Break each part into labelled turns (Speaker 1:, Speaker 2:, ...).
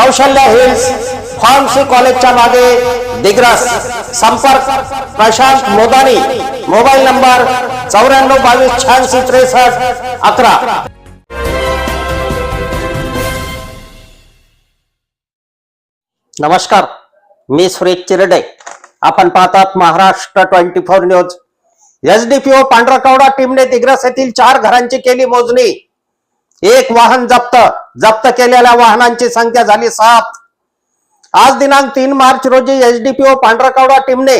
Speaker 1: कौशल्य hills pharmacy कॉलेजच्या मागे दिग्रस संपर्क प्रशांत मोदानी मोबाईल नंबर चौऱ्याण्णव बावीस शहाऐंशी त्रेसष्ट अकरा. नमस्कार मी सुरेश चिरडे. आपण पाहतात Maharashtra twenty four news. SDPO Pandharkawada टीमने दिग्रस येथील चार घरांची केली मोजणी. एक वाहन जप्त जप्त केलेल्या वाहनांची संख्या झाली सात. आज दिनांक तीन मार्च रोजी एसडीपीओ पांढरकवडा टीमने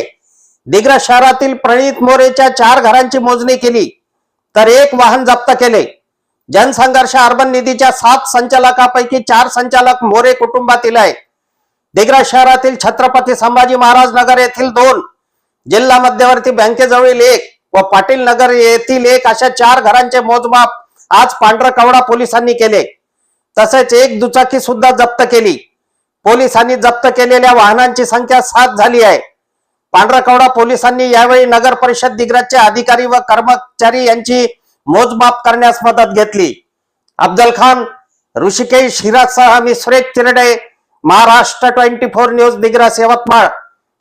Speaker 1: दिग्रस शहरातील प्रणित मोरेच्या चार घरांची मोजणी केली तर एक वाहन जप्त केले. जनसंघर्ष अर्बन निधीच्या सात संचालकापैकी चार संचालक मोरे कुटुंबातील आहे दिग्रस शहरातील छत्रपती संभाजी महाराज नगर येथील दोन जिल्हा मध्यवर्ती बँकेजवळील एक व पाटील नगर येथील एक अशा चार घरांचे मोजमाप आज पांढरकवडा पोलिसांनी केले. तसेच एक दुचाकी सुद्धा जप्त केली. पोलिसांनी जप्त केलेल्या वाहनांची संख्या सात झाली आहे. पांढरकवडा पोलिसांनी यावेळी नगर परिषद दिग्रजचे अधिकारी व कर्मचारी यांची मोजमाप करण्यास मदत घेतली. अफजल खान ऋषिकेश हिराजसह मी Suresh Tirde Maharashtra twenty four news Digras Yavatmal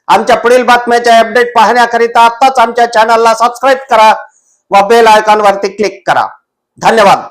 Speaker 1: आमच्या पुढील बातम्याचे अपडेट पाहण्याकरिता आताच आमच्या चॅनलला सबस्क्राईब करा व बेल आयकॉन वरती क्लिक करा. धन्यवाद